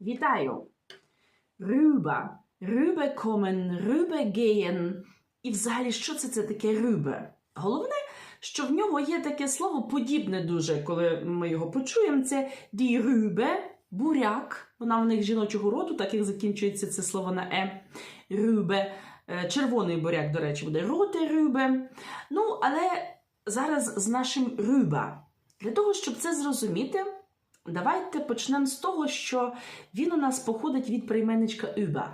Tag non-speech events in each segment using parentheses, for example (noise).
Вітаю! Rüber. Rüber kommen, rüber gehen. І взагалі, що це, це таке rüber? Головне, що в нього є таке слово подібне дуже, коли ми його почуємо. Це die Rübe, буряк. Вона в них жіночого роду, так як закінчується це слово на е. Rübe. Е, Червоний буряк, до речі, буде rote Rübe. Ну, але зараз з нашим Rüber. Для того, щоб це зрозуміти, давайте почнемо з того, що він у нас походить від прийменничка über.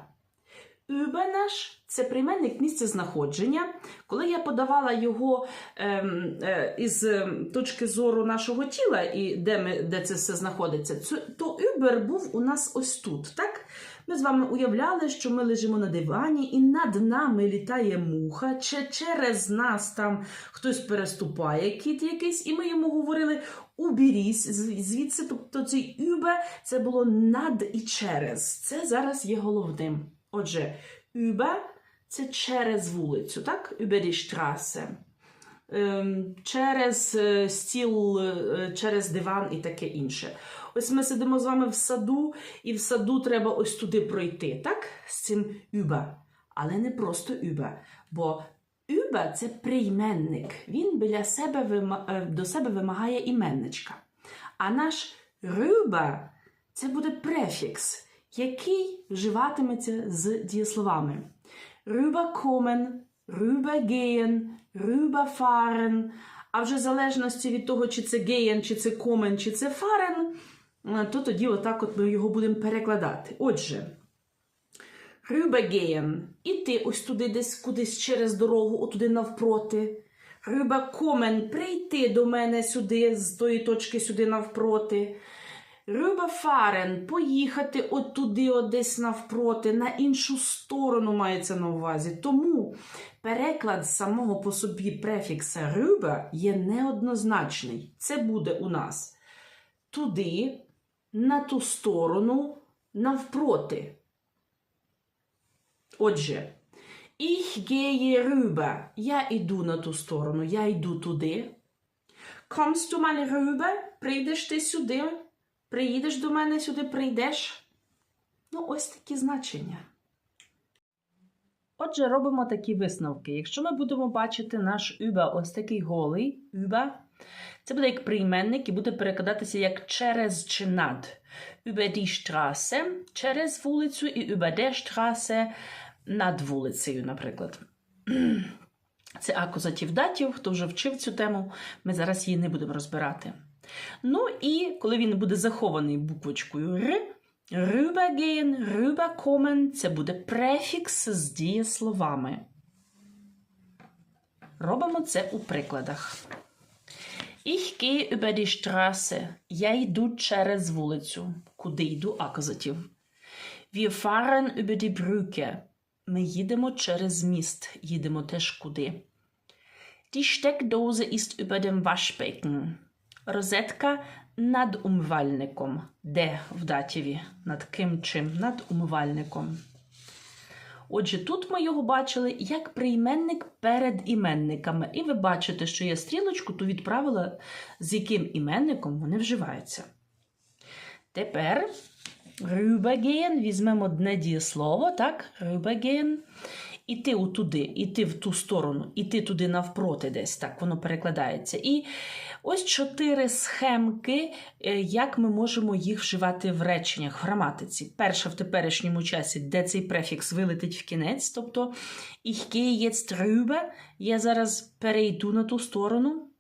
Über наш це прийменник місця знаходження. Коли я подавала його ем, е, із ем, точки зору нашого тіла і де, ми, де це все знаходиться, то über був у нас ось тут. Так? Ми з вами уявляли, що ми лежимо на дивані, і над нами літає муха, чи через нас там хтось переступає кіт якийсь, і ми йому говорили убірісь з- звідси. Тобто цей über це було над і через. Це зараз є головним. Отже, über – це через вулицю, так? Über die Straße. Ем, Через е, стіл, е, через диван і таке інше. Ось ми сидимо з вами в саду, і в саду треба ось туди пройти, так? З цим über. Але не просто über. Бо über – це прийменник. Він біля себе е, до себе вимагає іменничка. А наш rüber – це буде префікс, який вживатиметься з дієсловами. Rüberkommen, rübergehen, rüberfahren. А вже в залежності від того, чи це gehen, чи це kommen, чи це fahren, е, то тоді отак от ми його будемо перекладати. Отже, rübergehen – іти ось туди, десь кудись через дорогу, отуди навпроти. Rüberkommen – прийти до мене сюди, з тої точки сюди навпроти. Rüberfahren – поїхати от туди, от десь навпроти, на іншу сторону мається на увазі. Тому переклад самого по собі префікса rüber є неоднозначний. Це буде у нас туди, на ту сторону, навпроти. Отже, ich gehe rüber. Я йду на ту сторону, я йду туди. Kommst du mal rüber? Прийдеш ти сюди? Приїдеш до мене сюди, прийдеш? Ну, ось такі значення. Отже, робимо такі висновки. Якщо ми будемо бачити наш über ось такий голий, über, це буде як прийменник і буде перекладатися як через чи над. Über die Straße – через вулицю, і über der Straße – над вулицею, наприклад. Це акузатив датів. Хто вже вчив цю тему, ми зараз її не будемо розбирати. Ну і коли він буде захований буквочкою Р, rübergehen, rüberkommen – це буде префікс з дієсловами. Робимо це у прикладах. Ich gehe über die Straße. Я йду через вулицю. Куди йду акузатив. Wir fahren über die Brücke. Ми їдемо через міст. Їдемо теж куди. Die Steckdose ist über dem Waschbecken. Розетка над умивальником. Де в датіві? Над ким чим? Над умивальником. Отже, тут ми його бачили як прийменник перед іменниками. І ви бачите, що я стрілочку ту відправила, з яким іменником вони вживаються. Тепер rübergehen, візьмемо одне дієслово, так? Rübergehen. Іти отуди, іти в ту сторону, іти туди навпроти десь, так воно перекладається. І ось чотири схемки, е, як ми можемо їх вживати в реченнях, в граматиці. Перша в теперішньому часі, де цей префікс вилетить в кінець, тобто ich gehe jetzt rüber, я зараз перейду на ту сторону.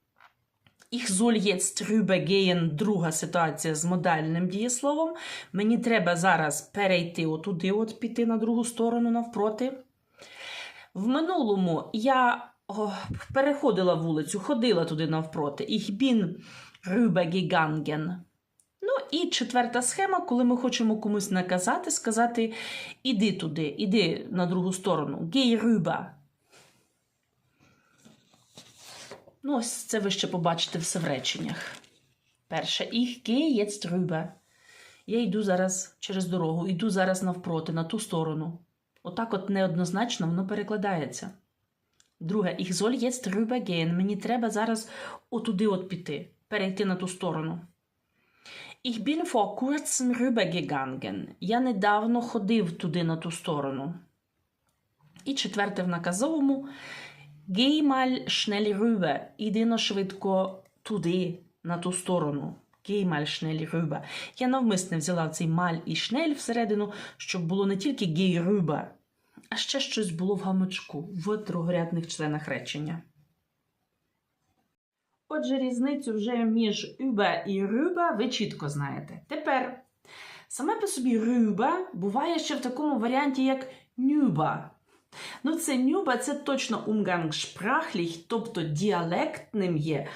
Ich soll jetzt rübergehen, друга ситуація з модальним дієсловом. Мені треба зараз перейти отуди, от піти на другу сторону навпроти. В минулому я переходила вулицю, ходила туди навпроти. Ich bin rübergegangen. Ну і четверта схема, коли ми хочемо комусь наказати, сказати іди туди, іди на другу сторону. Geh rüber. Ну, ось це ви ще побачите все в реченнях. Перше, ich gehe jetzt rüber. Я йду зараз через дорогу, йду зараз навпроти, на ту сторону. Отак от неоднозначно воно перекладається. Друге, ich soll jetzt rübergehen. Мені треба зараз отуди от піти, перейти на ту сторону. Ich bin vor kurzem rübergegangen. Я недавно ходив туди на ту сторону. І четверте в наказовому. Schnell rüber. Іди но швидко туди, на ту сторону. Mal schnell. Я навмисне взяла цей маль і шнель всередину, щоб було не тільки rüber, а ще щось було в гамочку, в другорядних членах речення. Отже, різницю вже між über і rüber ви чітко знаєте. Тепер саме по собі rüber буває ще в такому варіанті, як nüber. Ну, це нюба, це точно umgangssprachlich, тобто діалектним є.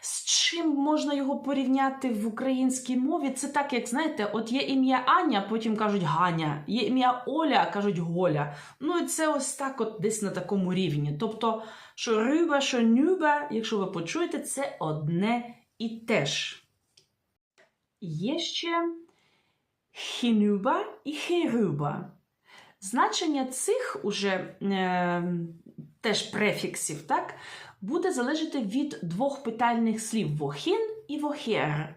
З чим можна його порівняти в українській мові? Це так, як знаєте, от є ім'я Аня, потім кажуть Ганя, є ім'я Оля, кажуть Голя. Ну і це ось так, от десь на такому рівні. Тобто, що риба, що нюба, якщо ви почуєте, це одне і те ж. Є ще хінюба і херюба. Значення цих уже е, теж префіксів, так, буде залежати від двох питальних слів вохін і вохер.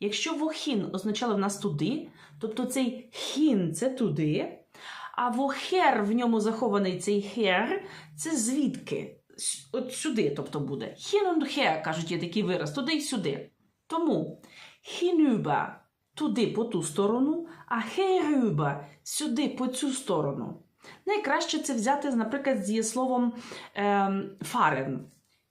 Якщо вохін означало в нас туди, тобто цей хін це туди, а вохер в ньому захований цей хер це звідки? От сюди, тобто буде. Хін und her, кажуть, є такий вираз, туди й сюди. Тому хінюба туди по ту сторону, а херюба сюди по цю сторону. Найкраще це взяти, наприклад, з дієсловом ем, fahren.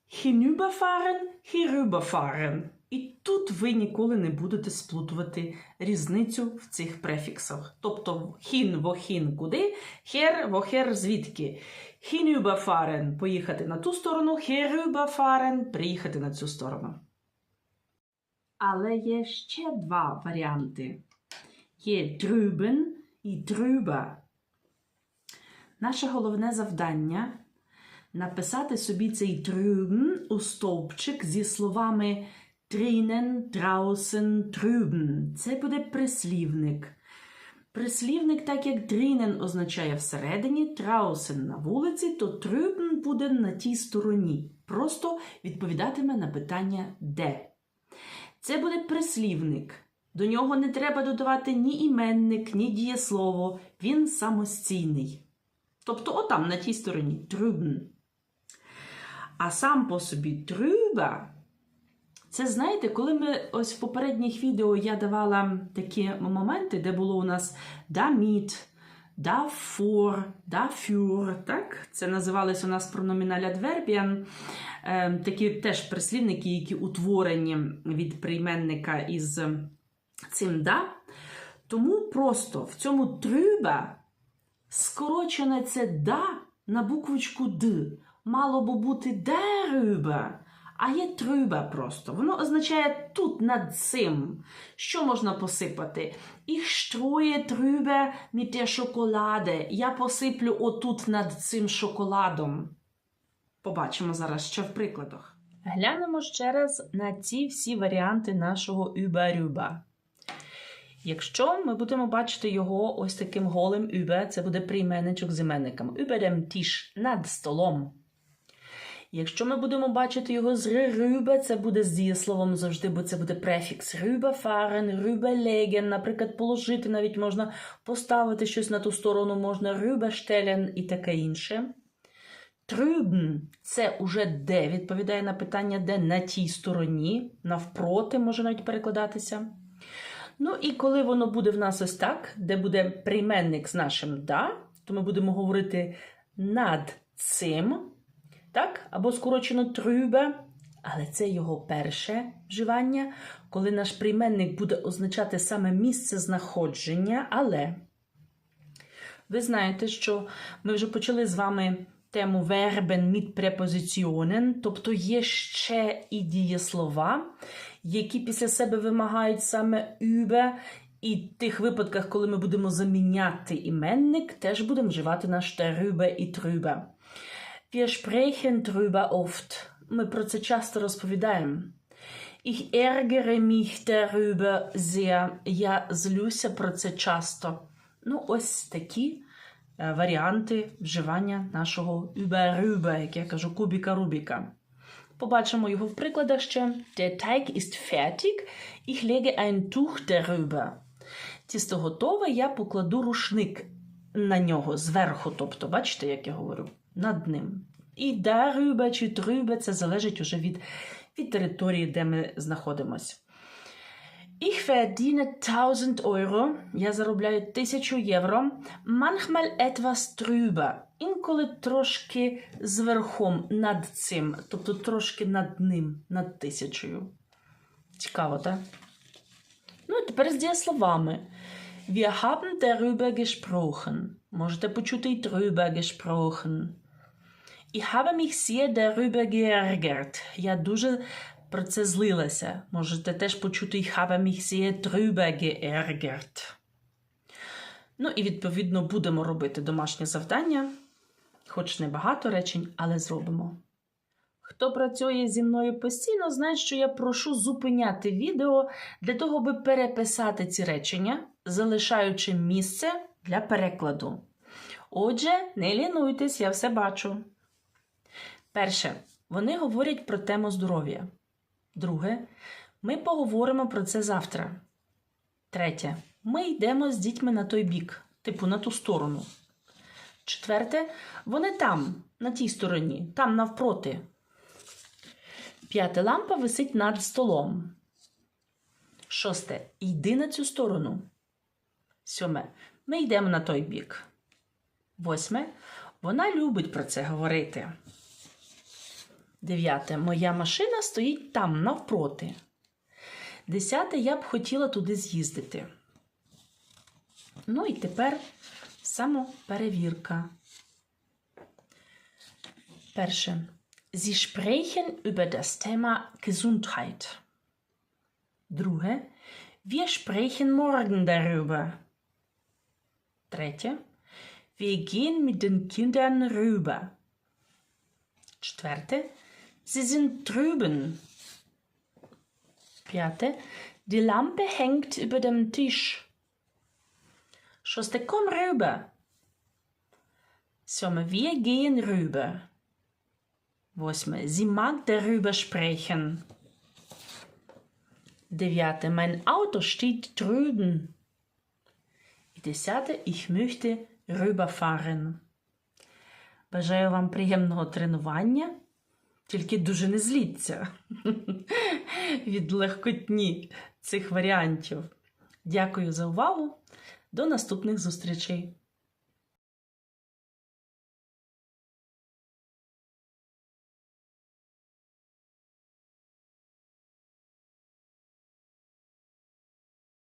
Hinüberfahren, herüberfahren. І тут ви ніколи не будете сплутувати різницю в цих префіксах. Тобто хін вохін куди, хер вохер звідки. Hinüberfahren – поїхати на ту сторону, herüberfahren – приїхати на цю сторону. Але є ще два варіанти. Є drüben і drüber. Наше головне завдання написати собі цей drüben у стовпчик зі словами drinnen, draußen, drüben. Це буде прислівник. Прислівник, так як drinnen означає всередині, draußen на вулиці, то drüben буде на тій стороні. Просто відповідатиме на питання де. Це буде прислівник. До нього не треба додавати ні іменник, ні дієслово. Він самостійний. Тобто, отам, на тій стороні, drüben. А сам по собі drüber – це знаєте, коли ми ось в попередніх відео я давала такі моменти, де було у нас damit, davor, dafür, так? Це називалось у нас прономіналь adverbian. Е, такі теж прислівники, які утворені від прийменника із цим да. Тому просто в цьому drüber скорочене це да на буквочку Д. Мало би бути darüber, а є drüber просто. Воно означає тут над цим. Що можна посипати? Ich streue drüber mit der Schokolade. Я посиплю отут над цим шоколадом. Побачимо зараз ще в прикладах. Глянемо ще раз на ці всі варіанти нашого über-рюба. Якщо ми будемо бачити його ось таким голим über, це буде прийменничок з іменником. Über dem Tisch, над столом. Якщо ми будемо бачити його з рюбе, це буде з дієсловом завжди, бо це буде префікс. Rüberfahren, rüberlegen, наприклад, положити навіть можна поставити щось на ту сторону, можна rüberstellen і таке інше. Drüben – це уже де відповідає на питання, де на тій стороні, навпроти може навіть перекладатися. Ну і коли воно буде в нас ось так, де буде прийменник з нашим да, то ми будемо говорити над цим, так? Або скорочено drüber, але це його перше вживання, коли наш прийменник буде означати саме місце знаходження, але ви знаєте, що ми вже почали з вами тему verben mit prepositionen, тобто є ще і дієслова, які після себе вимагають саме über, і в тих випадках, коли ми будемо заміняти іменник, теж будемо вживати наш darüber і drüber. Wir sprechen drüber oft. Ми про це часто розповідаємо. Ich ärgere mich darüber sehr. Я злюся про це часто. Ну, ось такі е, варіанти вживання нашого über-рюба, як я кажу, кубіка Рубіка. Побачимо його в прикладах ще. Der Teig ist fertig. Ich lege ein Tuch darüber. Тісто готове, я покладу рушник на нього зверху. Тобто, бачите, як я говорю, над ним. І darüber чи drüber – це залежить уже від, від території, де ми знаходимося. Ich verdiene 1000 Euro. Я заробляю 1000 євро. Manchmal etwas drüber. Інколи трошки зверхом над цим, тобто трошки над ним, над тисячою. Цікаво, так? Ну, і тепер з дієсловами. Wir haben darüber gesprochen. Можете почути й drüber gesprochen. Ich habe mich sehr darüber geärgert. Я дуже про це злилася. Можете теж почути Ich habe mich sehr drüber geärgert. Ну і відповідно будемо робити домашнє завдання. Хоч не багато речень, але зробимо. Хто працює зі мною постійно, знає, що я прошу зупиняти відео для того, аби переписати ці речення, залишаючи місце для перекладу. Отже, не лінуйтесь, я все бачу. Перше, вони говорять про тему здоров'я. Друге, ми поговоримо про це завтра. Третє, ми йдемо з дітьми на той бік, типу на ту сторону. Четверте, вони там, на тій стороні, там навпроти. П'яте лампа висить над столом. Шосте. Йди на цю сторону. Сьоме. Ми йдемо на той бік. Восьме. Вона любить про це говорити. Дев'яте. Моя машина стоїть там навпроти. Десяте. Я б хотіла туди з'їздити. Ну і тепер самоперевірка. Перше. Sie sprechen über das Thema Gesundheit. Друге. Wir sprechen morgen darüber. Третє. Wir gehen mit den Kindern rüber. Четверте. Sie sind drüben. П'яте. Die Lampe hängt über dem Tisch. Шосте. Komm rüber. Сьоме. Wir gehen rüber. Восьме. Sie mag darüber sprechen. Дев'яте. Mein Auto steht drüben. І десяте. Ich möchte rüberfahren. Бажаю вам приємного тренування. Тільки дуже не зліться (laughs) від легкотні цих варіантів. Дякую за увагу. До наступних зустрічей!